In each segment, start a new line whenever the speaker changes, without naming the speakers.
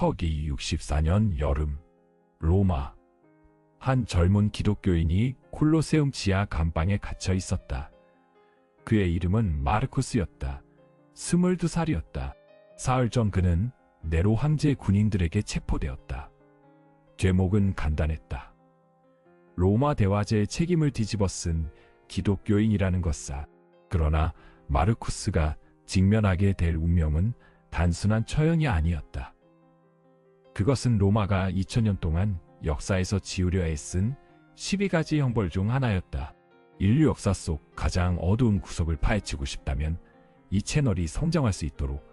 서기 64년 여름 로마 한 젊은 기독교인이 콜로세움 지하 감방에 갇혀 있었다. 그의 이름은 마르쿠스였다. 22살이었다. 사흘 전 그는 네로 황제 군인들에게 체포되었다. 제목은 간단했다. 로마 대화제의 책임을 뒤집어 쓴 기독교인이라는 것사. 그러나 마르쿠스가 직면하게 될 운명은 단순한 처형이 아니었다. 그것은 로마가 2000년 동안 역사에서 지우려 애쓴 12가지 형벌 중 하나였다. 인류 역사 속 가장 어두운 구석을 파헤치고 싶다면 이 채널이 성장할 수 있도록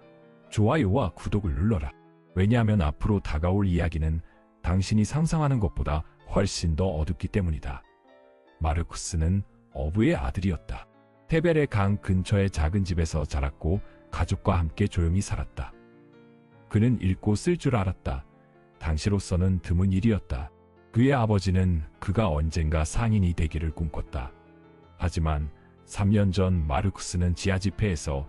좋아요와 구독을 눌러라. 왜냐하면 앞으로 다가올 이야기는 당신이 상상하는 것보다 훨씬 더 어둡기 때문이다. 마르쿠스는 어부의 아들이었다. 테베레 강 근처의 작은 집에서 자랐고 가족과 함께 조용히 살았다. 그는 읽고 쓸 줄 알았다. 당시로서는 드문 일이었다. 그의 아버지는 그가 언젠가 상인이 되기를 꿈꿨다. 하지만 3년 전 마르쿠스는 지하 집회에서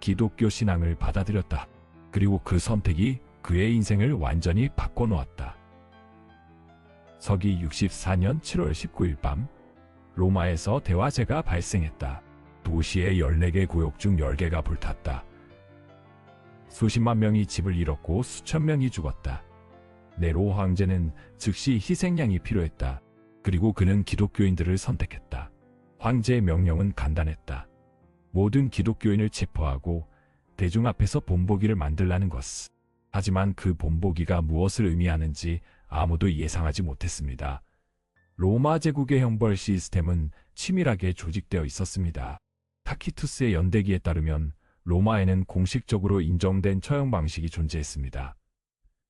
기독교 신앙을 받아들였다. 그리고 그 선택이 그의 인생을 완전히 바꿔놓았다. 서기 64년 7월 19일 밤 로마에서 대화재가 발생했다. 도시의 14개 구역 중 10개가 불탔다. 수십만 명이 집을 잃었고 수천 명이 죽었다. 네로 황제는 즉시 희생양이 필요했다. 그리고 그는 기독교인들을 선택했다. 황제의 명령은 간단했다. 모든 기독교인을 체포하고 대중 앞에서 본보기를 만들라는 것. 하지만 그 본보기가 무엇을 의미하는지 아무도 예상하지 못했습니다. 로마 제국의 형벌 시스템은 치밀하게 조직되어 있었습니다. 타키투스의 연대기에 따르면 로마에는 공식적으로 인정된 처형 방식이 존재했습니다.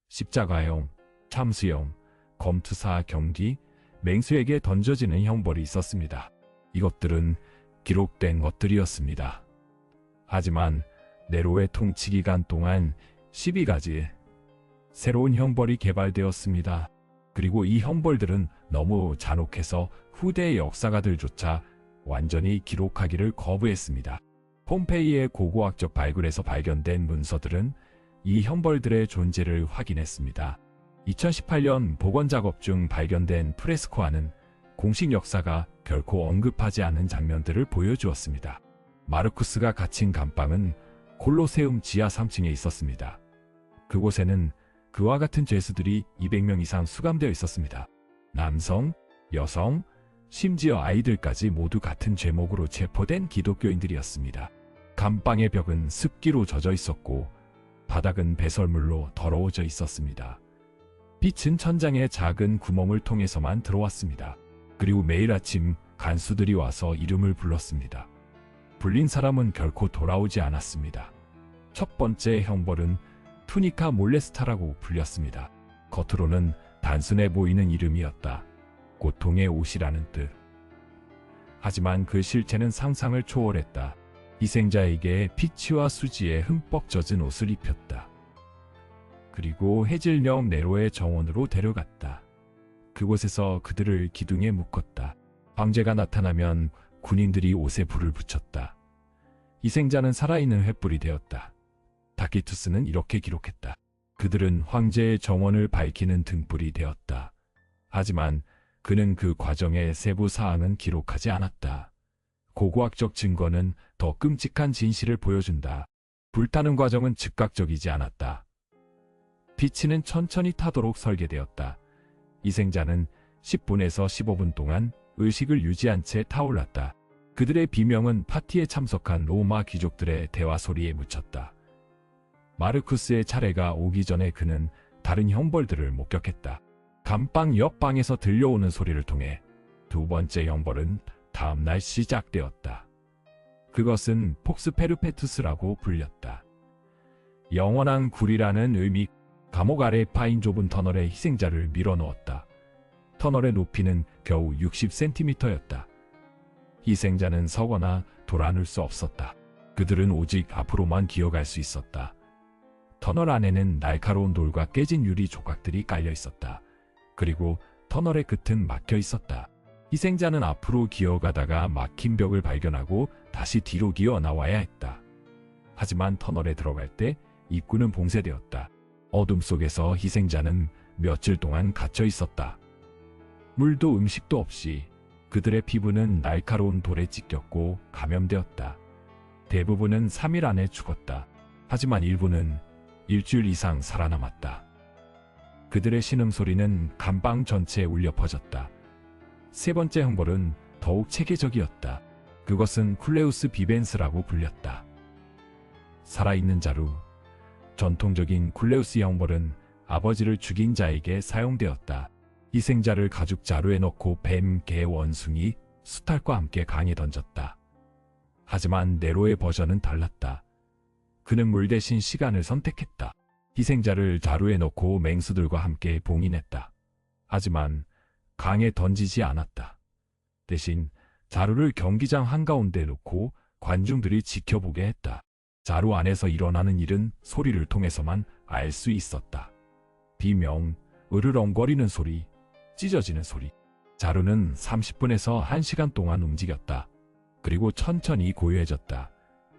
십자가형, 참수형, 검투사 경기, 맹수에게 던져지는 형벌이 있었습니다. 이것들은 기록된 것들이었습니다. 하지만 네로의 통치 기간 동안 12가지 새로운 형벌이 개발되었습니다. 그리고 이 형벌들은 너무 잔혹해서 후대의 역사가들조차 완전히 기록하기를 거부했습니다. 폼페이의 고고학적 발굴에서 발견된 문서들은 이 형벌들의 존재를 확인했습니다. 2018년 복원 작업 중 발견된 프레스코아는 공식 역사가 결코 언급하지 않은 장면들을 보여주었습니다. 마르쿠스가 갇힌 감방은 콜로세움 지하 3층에 있었습니다. 그곳에는 그와 같은 죄수들이 200명 이상 수감되어 있었습니다. 남성, 여성, 심지어 아이들까지 모두 같은 죄목으로 체포된 기독교인들이었습니다. 감방의 벽은 습기로 젖어 있었고 바닥은 배설물로 더러워져 있었습니다. 빛은 천장의 작은 구멍을 통해서만 들어왔습니다. 그리고 매일 아침 간수들이 와서 이름을 불렀습니다. 불린 사람은 결코 돌아오지 않았습니다. 첫 번째 형벌은 투니카 몰레스타라고 불렸습니다. 겉으로는 단순해 보이는 이름이었다. 고통의 옷이라는 뜻. 하지만 그 실체는 상상을 초월했다. 희생자에게 피치와 수지에 흠뻑 젖은 옷을 입혔다. 그리고 해질녘 네로의 정원으로 데려갔다. 그곳에서 그들을 기둥에 묶었다. 황제가 나타나면 군인들이 옷에 불을 붙였다. 희생자는 살아있는 횃불이 되었다. 다키투스는 이렇게 기록했다. 그들은 황제의 정원을 밝히는 등불이 되었다. 하지만 그는 그 과정의 세부 사항은 기록하지 않았다. 고고학적 증거는 더 끔찍한 진실을 보여준다. 불타는 과정은 즉각적이지 않았다. 빛치는 천천히 타도록 설계되었다. 희생자는 10분에서 15분 동안 의식을 유지한 채 타올랐다. 그들의 비명은 파티에 참석한 로마 귀족들의 대화 소리에 묻혔다. 마르쿠스의 차례가 오기 전에 그는 다른 형벌들을 목격했다. 감방 옆방에서 들려오는 소리를 통해 두 번째 형벌은 다음날 시작되었다. 그것은 폭스페르페투스라고 불렸다. 영원한 굴이라는 의미 감옥 아래 파인 좁은 터널에 희생자를 밀어넣었다. 터널의 높이는 겨우 60cm였다. 희생자는 서거나 돌아눌 수 없었다. 그들은 오직 앞으로만 기어갈 수 있었다. 터널 안에는 날카로운 돌과 깨진 유리 조각들이 깔려 있었다. 그리고 터널의 끝은 막혀 있었다. 희생자는 앞으로 기어가다가 막힌 벽을 발견하고 다시 뒤로 기어 나와야 했다. 하지만 터널에 들어갈 때 입구는 봉쇄되었다. 어둠 속에서 희생자는 며칠 동안 갇혀 있었다. 물도 음식도 없이 그들의 피부는 날카로운 돌에 찢겼고 감염되었다. 대부분은 3일 안에 죽었다. 하지만 일부는 일주일 이상 살아남았다. 그들의 신음소리는 감방 전체에 울려 퍼졌다. 세 번째 형벌은 더욱 체계적이었다. 그것은 쿨레우스 비벤스라고 불렸다. 살아있는 자루. 전통적인 쿨레우스 형벌은 아버지를 죽인 자에게 사용되었다. 희생자를 가죽 자루에 넣고 뱀, 개, 원숭이, 수탈과 함께 강에 던졌다. 하지만 네로의 버전은 달랐다. 그는 물 대신 시간을 선택했다. 희생자를 자루에 넣고 맹수들과 함께 봉인했다. 하지만 강에 던지지 않았다. 대신 자루를 경기장 한가운데 놓고 관중들이 지켜보게 했다. 자루 안에서 일어나는 일은 소리를 통해서만 알 수 있었다. 비명, 으르렁거리는 소리, 찢어지는 소리. 자루는 30분에서 1시간 동안 움직였다. 그리고 천천히 고요해졌다.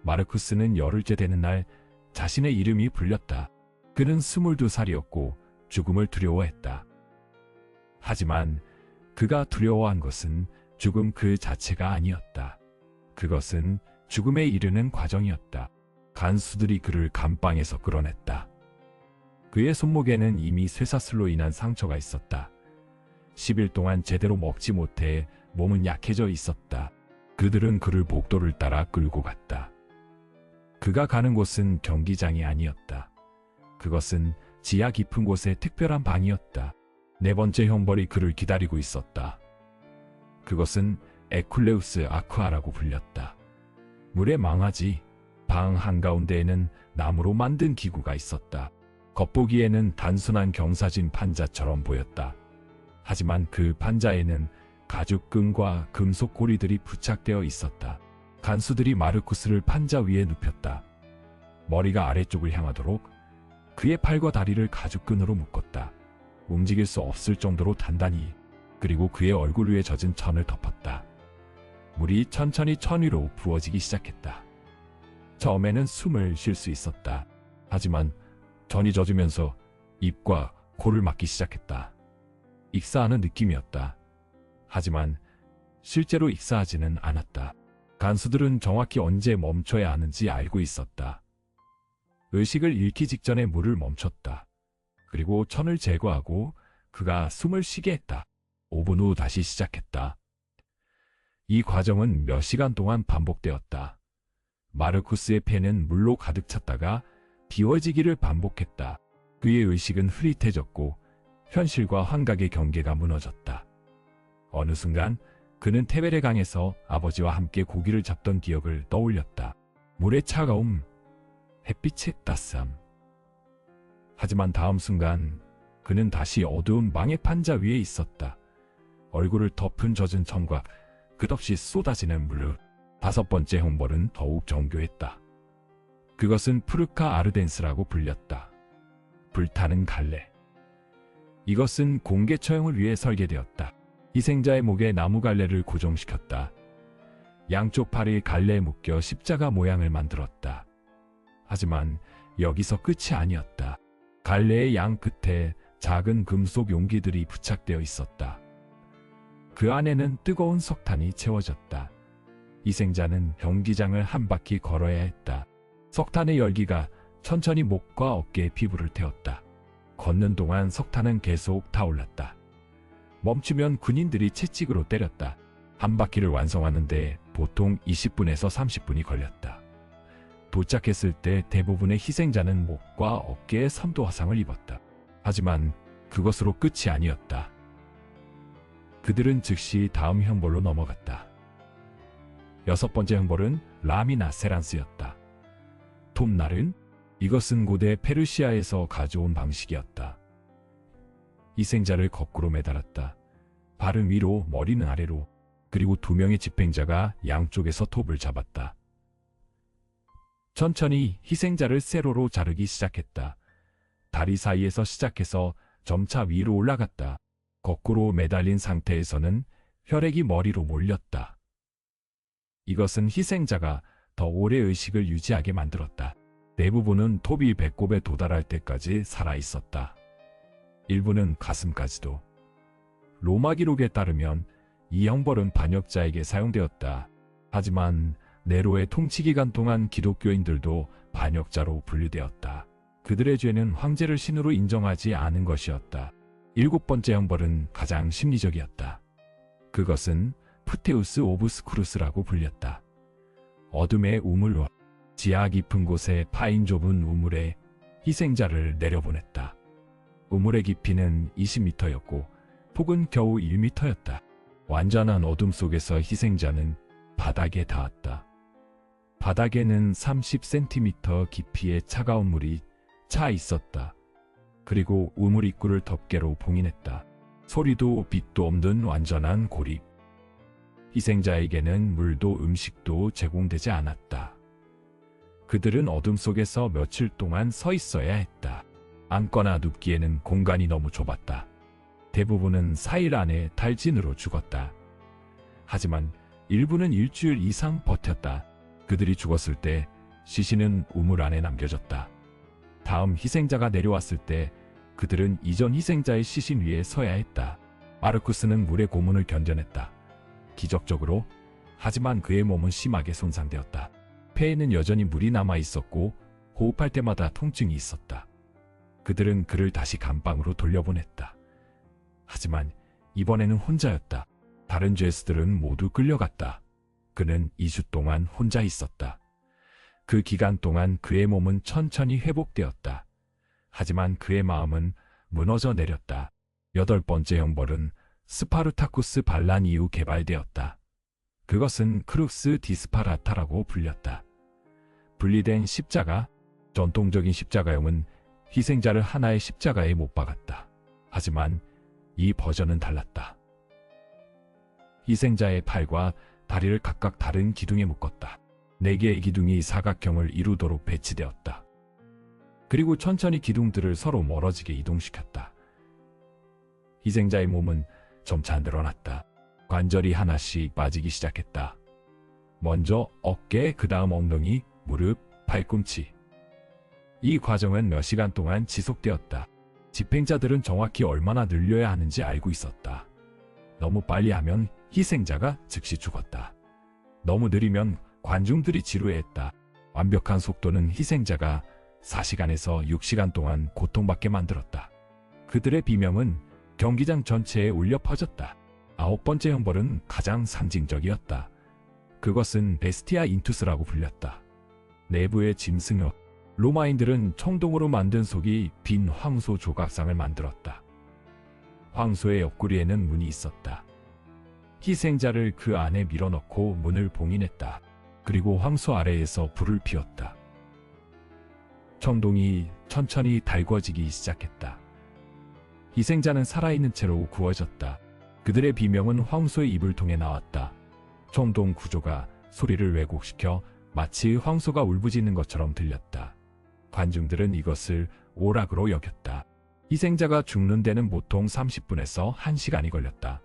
마르쿠스는 열흘째 되는 날 자신의 이름이 불렸다. 그는 22살이었고 죽음을 두려워했다. 하지만 그가 두려워한 것은 죽음 그 자체가 아니었다. 그것은 죽음에 이르는 과정이었다. 간수들이 그를 감방에서 끌어냈다. 그의 손목에는 이미 쇠사슬로 인한 상처가 있었다. 10일 동안 제대로 먹지 못해 몸은 약해져 있었다. 그들은 그를 복도를 따라 끌고 갔다. 그가 가는 곳은 경기장이 아니었다. 그것은 지하 깊은 곳의 특별한 방이었다. 네 번째 형벌이 그를 기다리고 있었다. 그것은 에쿨레우스 아쿠아라고 불렸다. 물의 망아지, 방 한가운데에는 나무로 만든 기구가 있었다. 겉보기에는 단순한 경사진 판자처럼 보였다. 하지만 그 판자에는 가죽끈과 금속 고리들이 부착되어 있었다. 간수들이 마르쿠스를 판자 위에 눕혔다. 머리가 아래쪽을 향하도록 그의 팔과 다리를 가죽끈으로 묶었다. 움직일 수 없을 정도로 단단히 그리고 그의 얼굴 위에 젖은 천을 덮었다. 물이 천천히 천 위로 부어지기 시작했다. 처음에는 숨을 쉴 수 있었다. 하지만 전이 젖으면서 입과 코를 막기 시작했다. 익사하는 느낌이었다. 하지만 실제로 익사하지는 않았다. 간수들은 정확히 언제 멈춰야 하는지 알고 있었다. 의식을 잃기 직전에 물을 멈췄다. 그리고 천을 제거하고 그가 숨을 쉬게 했다. 5분 후 다시 시작했다. 이 과정은 몇 시간 동안 반복되었다. 마르쿠스의 폐는 물로 가득 찼다가 비워지기를 반복했다. 그의 의식은 흐릿해졌고 현실과 환각의 경계가 무너졌다. 어느 순간 그는 테베레 강에서 아버지와 함께 고기를 잡던 기억을 떠올렸다. 물의 차가움, 햇빛의 따스함. 하지만 다음 순간 그는 다시 어두운 망의 판자 위에 있었다. 얼굴을 덮은 젖은 천과 끝없이 쏟아지는 물로 다섯 번째 형벌은 더욱 정교했다. 그것은 푸르카 아르덴스라고 불렸다. 불타는 갈래. 이것은 공개 처형을 위해 설계되었다. 희생자의 목에 나무 갈래를 고정시켰다. 양쪽 팔이 갈래에 묶여 십자가 모양을 만들었다. 하지만 여기서 끝이 아니었다. 갈래의 양 끝에 작은 금속 용기들이 부착되어 있었다. 그 안에는 뜨거운 석탄이 채워졌다. 희생자는 경기장을 한 바퀴 걸어야 했다. 석탄의 열기가 천천히 목과 어깨의 피부를 태웠다. 걷는 동안 석탄은 계속 타올랐다. 멈추면 군인들이 채찍으로 때렸다. 한 바퀴를 완성하는데 보통 20분에서 30분이 걸렸다. 도착했을 때 대부분의 희생자는 목과 어깨에 선도 화상을 입었다. 하지만 그것으로 끝이 아니었다. 그들은 즉시 다음 형벌로 넘어갔다. 여섯 번째 형벌은 라미나 세란스였다. 톱날은 이것은 고대 페르시아에서 가져온 방식이었다. 희생자를 거꾸로 매달았다. 발은 위로, 머리는 아래로, 그리고 두 명의 집행자가 양쪽에서 톱을 잡았다. 천천히 희생자를 세로로 자르기 시작했다. 다리 사이에서 시작해서 점차 위로 올라갔다. 거꾸로 매달린 상태에서는 혈액이 머리로 몰렸다. 이것은 희생자가 더 오래 의식을 유지하게 만들었다. 대부분은 톱이 배꼽에 도달할 때까지 살아 있었다. 일부는 가슴까지도. 로마 기록에 따르면 이 형벌은 반역자에게 사용되었다. 하지만 네로의 통치 기간 동안 기독교인들도 반역자로 분류되었다. 그들의 죄는 황제를 신으로 인정하지 않은 것이었다. 일곱 번째 형벌은 가장 심리적이었다. 그것은 푸테우스 오브스쿠루스라고 불렸다. 어둠의 우물로 지하 깊은 곳에 파인 좁은 우물에 희생자를 내려보냈다. 우물의 깊이는 20m였고 폭은 겨우 1m였다. 완전한 어둠 속에서 희생자는 바닥에 닿았다. 바닥에는 30cm 깊이의 차가운 물이 차 있었다. 그리고 우물 입구를 덮개로 봉인했다. 소리도 빛도 없는 완전한 고립. 희생자에게는 물도 음식도 제공되지 않았다. 그들은 어둠 속에서 며칠 동안 서 있어야 했다. 앉거나 눕기에는 공간이 너무 좁았다. 대부분은 4일 안에 탈진으로 죽었다. 하지만 일부는 일주일 이상 버텼다. 그들이 죽었을 때 시신은 우물 안에 남겨졌다. 다음 희생자가 내려왔을 때 그들은 이전 희생자의 시신 위에 서야 했다. 마르쿠스는 물의 고문을 견뎌냈다. 기적적으로 하지만 그의 몸은 심하게 손상되었다. 폐에는 여전히 물이 남아 있었고 호흡할 때마다 통증이 있었다. 그들은 그를 다시 감방으로 돌려보냈다. 하지만 이번에는 혼자였다. 다른 죄수들은 모두 끌려갔다. 그는 2주 동안 혼자 있었다. 그 기간 동안 그의 몸은 천천히 회복되었다. 하지만 그의 마음은 무너져 내렸다. 여덟 번째 형벌은 스파르타쿠스 반란 이후 개발되었다. 그것은 크룩스 디스파라타라고 불렸다. 분리된 십자가, 전통적인 십자가형은 희생자를 하나의 십자가에 못 박았다. 하지만 이 버전은 달랐다. 희생자의 팔과 다리를 각각 다른 기둥에 묶었다. 네 개의 기둥이 사각형을 이루도록 배치되었다. 그리고 천천히 기둥들을 서로 멀어지게 이동시켰다. 희생자의 몸은 점차 늘어났다. 관절이 하나씩 빠지기 시작했다. 먼저 어깨, 그 다음 엉덩이, 무릎, 팔꿈치. 이 과정은 몇 시간 동안 지속되었다. 집행자들은 정확히 얼마나 늘려야 하는지 알고 있었다. 너무 빨리 하면 희생자가 즉시 죽었다. 너무 느리면 관중들이 지루해했다. 완벽한 속도는 희생자가 4시간에서 6시간 동안 고통받게 만들었다. 그들의 비명은 경기장 전체에 울려 퍼졌다. 아홉 번째 형벌은 가장 상징적이었다. 그것은 베스티아 인투스라고 불렸다. 내부의 짐승역. 로마인들은 청동으로 만든 속이 빈 황소 조각상을 만들었다. 황소의 옆구리에는 문이 있었다. 희생자를 그 안에 밀어넣고 문을 봉인했다. 그리고 황소 아래에서 불을 피웠다. 청동이 천천히 달궈지기 시작했다. 희생자는 살아있는 채로 구워졌다. 그들의 비명은 황소의 입을 통해 나왔다. 청동 구조가 소리를 왜곡시켜 마치 황소가 울부짖는 것처럼 들렸다. 관중들은 이것을 오락으로 여겼다. 희생자가 죽는 데는 보통 30분에서 1시간이 걸렸다.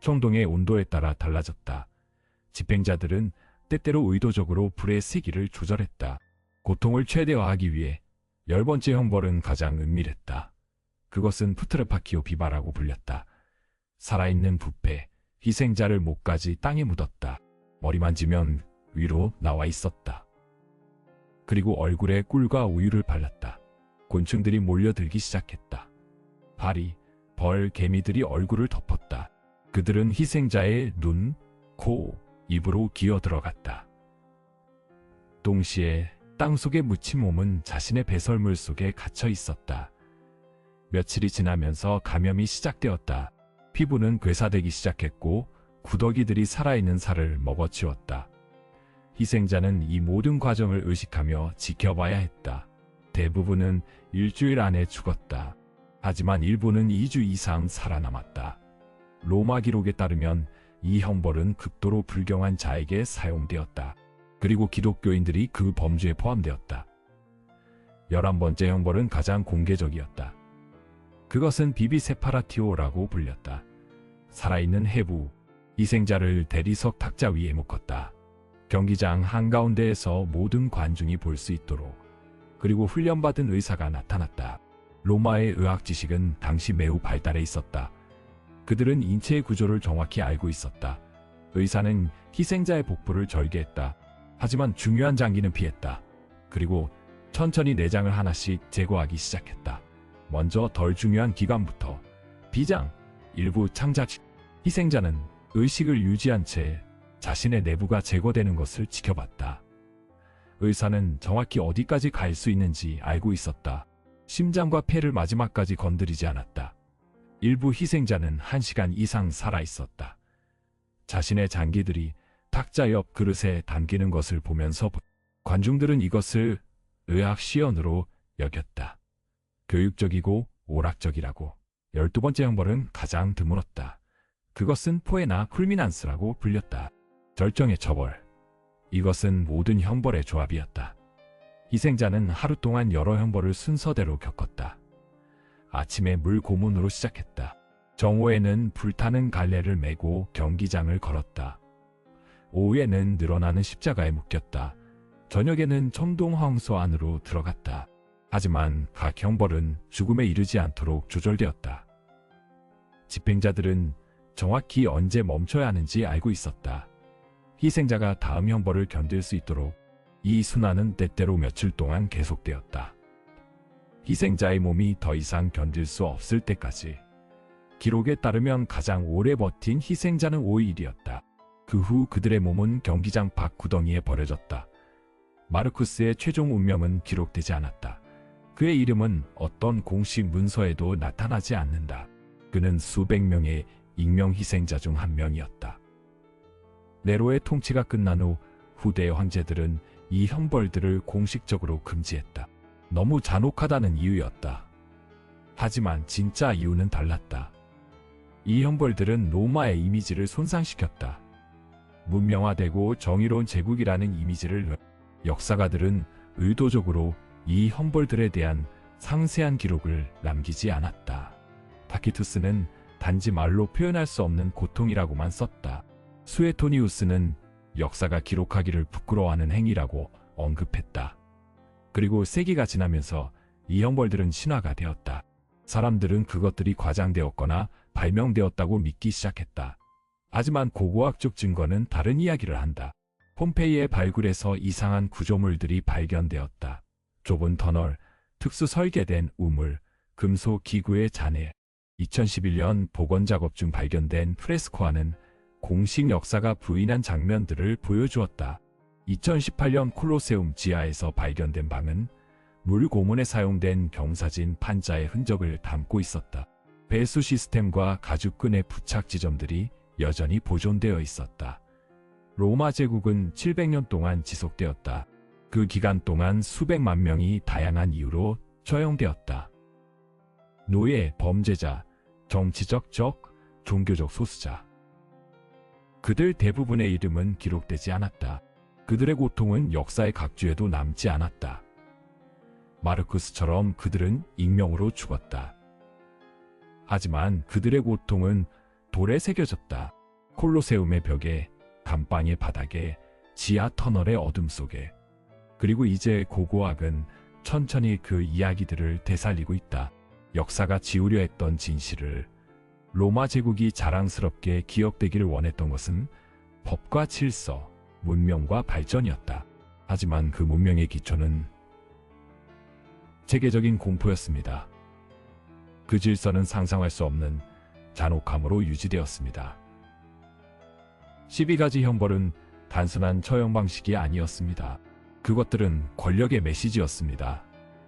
청동의 온도에 따라 달라졌다. 집행자들은 때때로 의도적으로 불의 세기를 조절했다. 고통을 최대화하기 위해 열 번째 형벌은 가장 은밀했다. 그것은 푸트르파키오 비바라고 불렸다. 살아있는 부패, 희생자를 목까지 땅에 묻었다. 머리 만지면 위로 나와 있었다. 그리고 얼굴에 꿀과 우유를 발랐다. 곤충들이 몰려들기 시작했다. 파리, 벌, 개미들이 얼굴을 덮었다. 그들은 희생자의 눈, 코, 입으로 기어 들어갔다. 동시에 땅 속에 묻힌 몸은 자신의 배설물 속에 갇혀 있었다. 며칠이 지나면서 감염이 시작되었다. 피부는 괴사되기 시작했고 구더기들이 살아있는 살을 먹어치웠다. 희생자는 이 모든 과정을 의식하며 지켜봐야 했다. 대부분은 일주일 안에 죽었다. 하지만 일부는 2주 이상 살아남았다. 로마 기록에 따르면 이 형벌은 극도로 불경한 자에게 사용되었다. 그리고 기독교인들이 그 범죄에 포함되었다. 열한 번째 형벌은 가장 공개적이었다. 그것은 비비세파라티오라고 불렸다. 살아있는 해부, 희생자를 대리석 탁자 위에 묶었다. 경기장 한가운데에서 모든 관중이 볼 수 있도록 그리고 훈련받은 의사가 나타났다. 로마의 의학 지식은 당시 매우 발달해 있었다. 그들은 인체의 구조를 정확히 알고 있었다. 의사는 희생자의 복부를 절개했다. 하지만 중요한 장기는 피했다. 그리고 천천히 내장을 하나씩 제거하기 시작했다. 먼저 덜 중요한 기관부터 비장, 일부 창작 희생자는 의식을 유지한 채 자신의 내부가 제거되는 것을 지켜봤다. 의사는 정확히 어디까지 갈 수 있는지 알고 있었다. 심장과 폐를 마지막까지 건드리지 않았다. 일부 희생자는 한시간 이상 살아 있었다. 자신의 장기들이 탁자 옆 그릇에 담기는 것을 보면서 관중들은 이것을 의학 시연으로 여겼다. 교육적이고 오락적이라고. 열두 번째 형벌은 가장 드물었다. 그것은 포에나 쿨미난스라고 불렸다. 절정의 처벌. 이것은 모든 형벌의 조합이었다. 희생자는 하루 동안 여러 형벌을 순서대로 겪었다. 아침에 물 고문으로 시작했다. 정오에는 불타는 갈래를 메고 경기장을 걸었다. 오후에는 늘어나는 십자가에 묶였다. 저녁에는 청동 황소 안으로 들어갔다. 하지만 각 형벌은 죽음에 이르지 않도록 조절되었다. 집행자들은 정확히 언제 멈춰야 하는지 알고 있었다. 희생자가 다음 형벌을 견딜 수 있도록 이 순환은 때때로 며칠 동안 계속되었다. 희생자의 몸이 더 이상 견딜 수 없을 때까지. 기록에 따르면 가장 오래 버틴 희생자는 5일이었다. 그 후 그들의 몸은 경기장 밖 구덩이에 버려졌다. 마르쿠스의 최종 운명은 기록되지 않았다. 그의 이름은 어떤 공식 문서에도 나타나지 않는다. 그는 수백 명의 익명 희생자 중 한 명이었다. 네로의 통치가 끝난 후 후대의 황제들은 이 형벌들을 공식적으로 금지했다. 너무 잔혹하다는 이유였다. 하지만 진짜 이유는 달랐다. 이 형벌들은 로마의 이미지를 손상시켰다. 문명화되고 정의로운 제국이라는 이미지를 역사가들은 의도적으로 이 형벌들에 대한 상세한 기록을 남기지 않았다. 타키투스는 단지 말로 표현할 수 없는 고통이라고만 썼다. 수에토니우스는 역사가 기록하기를 부끄러워하는 행위라고 언급했다. 그리고 세기가 지나면서 이 형벌들은 신화가 되었다. 사람들은 그것들이 과장되었거나 발명되었다고 믿기 시작했다. 하지만 고고학적 증거는 다른 이야기를 한다. 폼페이의 발굴에서 이상한 구조물들이 발견되었다. 좁은 터널, 특수 설계된 우물, 금속 기구의 잔해. 2011년 복원 작업 중 발견된 프레스코아는 공식 역사가 부인한 장면들을 보여주었다. 2018년 콜로세움 지하에서 발견된 방은 물 고문에 사용된 경사진 판자의 흔적을 담고 있었다. 배수 시스템과 가죽끈의 부착 지점들이 여전히 보존되어 있었다. 로마 제국은 700년 동안 지속되었다. 그 기간 동안 수백만 명이 다양한 이유로 처형되었다. 노예, 범죄자, 정치적 적, 종교적 소수자. 그들 대부분의 이름은 기록되지 않았다. 그들의 고통은 역사의 각주에도 남지 않았다. 마르크스처럼 그들은 익명으로 죽었다. 하지만 그들의 고통은 돌에 새겨졌다. 콜로세움의 벽에, 감방의 바닥에, 지하 터널의 어둠 속에. 그리고 이제 고고학은 천천히 그 이야기들을 되살리고 있다. 역사가 지우려 했던 진실을 로마 제국이 자랑스럽게 기억되기를 원했던 것은 법과 질서, 문명과 발전이었다. 하지만 그 문명의 기초는 체계적인 공포였습니다. 그 질서는 상상할 수 없는 잔혹함으로 유지되었습니다. 12가지 형벌은 단순한 처형 방식이 아니었습니다. 그것들은 권력의 메시지였습니다.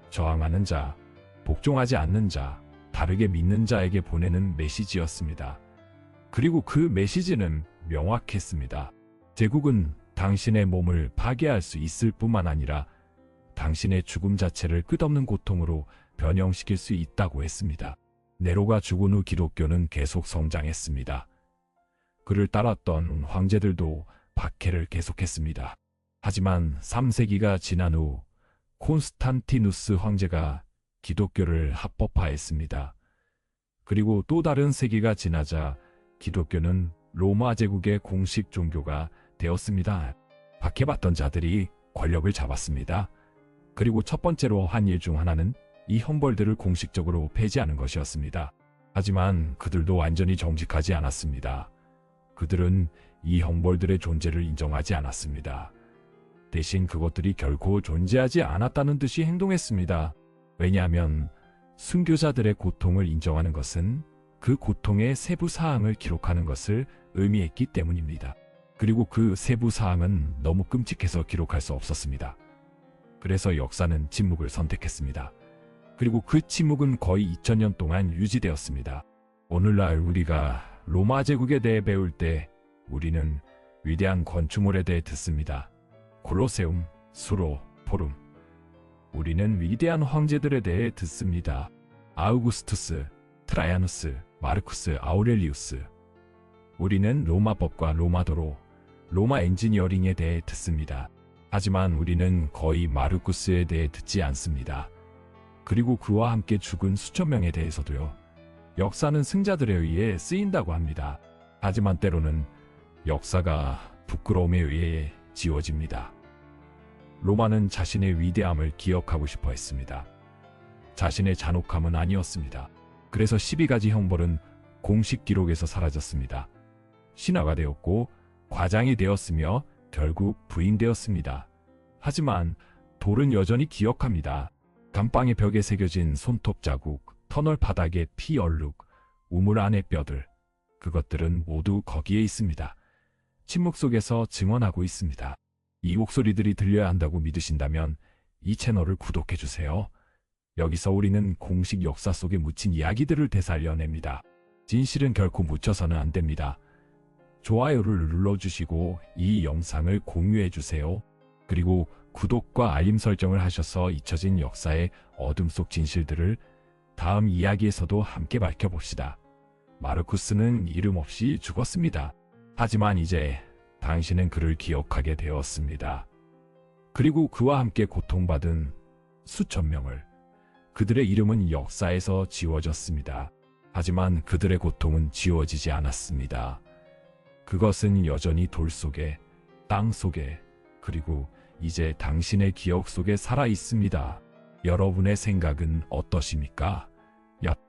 저항하는 자, 복종하지 않는 자, 다르게 믿는 자에게 보내는 메시지였습니다. 그리고 그 메시지는 명확했습니다. 제국은 당신의 몸을 파괴할 수 있을 뿐만 아니라 당신의 죽음 자체를 끝없는 고통으로 변형시킬 수 있다고 했습니다. 네로가 죽은 후 기독교는 계속 성장했습니다. 그를 따랐던 황제들도 박해를 계속했습니다. 하지만 3세기가 지난 후 콘스탄티누스 황제가 기독교를 합법화했습니다. 그리고 또 다른 세기가 지나자 기독교는 로마 제국의 공식 종교가 되었습니다. 박해받던 자들이 권력을 잡았습니다. 그리고 첫 번째로 한 일 중 하나는 이 형벌들을 공식적으로 폐지하는 것이었습니다. 하지만 그들도 완전히 정직하지 않았습니다. 그들은 이 형벌들의 존재를 인정하지 않았습니다. 대신 그것들이 결코 존재하지 않았다는 듯이 행동했습니다. 왜냐하면 순교자들의 고통을 인정하는 것은 그 고통의 세부 사항을 기록하는 것을 의미했기 때문입니다. 그리고 그 세부 사항은 너무 끔찍해서 기록할 수 없었습니다. 그래서 역사는 침묵을 선택했습니다. 그리고 그 침묵은 거의 2000년 동안 유지되었습니다. 오늘날 우리가 로마 제국에 대해 배울 때 우리는 위대한 건축물에 대해 듣습니다. 콜로세움, 수로, 포rum. 우리는 위대한 황제들에 대해 듣습니다. 아우구스투스, 트라이아누스, 마르쿠스, 아우렐리우스. 우리는 로마법과 로마도로, 로마 엔지니어링에 대해 듣습니다. 하지만 우리는 거의 마르쿠스에 대해 듣지 않습니다. 그리고 그와 함께 죽은 수천 명에 대해서도요. 역사는 승자들에 의해 쓰인다고 합니다. 하지만 때로는 역사가 부끄러움에 의해 지워집니다. 로마는 자신의 위대함을 기억하고 싶어 했습니다. 자신의 잔혹함은 아니었습니다. 그래서 12가지 형벌은 공식 기록에서 사라졌습니다. 신화가 되었고 과장이 되었으며 결국 부인되었습니다. 하지만 돌은 여전히 기억합니다. 감방의 벽에 새겨진 손톱 자국, 터널 바닥의 피 얼룩, 우물 안의 뼈들, 그것들은 모두 거기에 있습니다. 침묵 속에서 증언하고 있습니다. 이 목소리들이 들려야 한다고 믿으신다면 이 채널을 구독해 주세요. 여기서 우리는 공식 역사 속에 묻힌 이야기들을 되살려냅니다. 진실은 결코 묻혀서는 안 됩니다. 좋아요를 눌러주시고 이 영상을 공유해 주세요. 그리고 구독과 알림 설정을 하셔서 잊혀진 역사의 어둠 속 진실들을 다음 이야기에서도 함께 밝혀봅시다. 마르쿠스는 이름 없이 죽었습니다. 하지만 이제 당신은 그를 기억하게 되었습니다. 그리고 그와 함께 고통받은 수천 명을 그들의 이름은 역사에서 지워졌습니다. 하지만 그들의 고통은 지워지지 않았습니다. 그것은 여전히 돌 속에, 땅 속에, 그리고 이제 당신의 기억 속에 살아 있습니다. 여러분의 생각은 어떠십니까?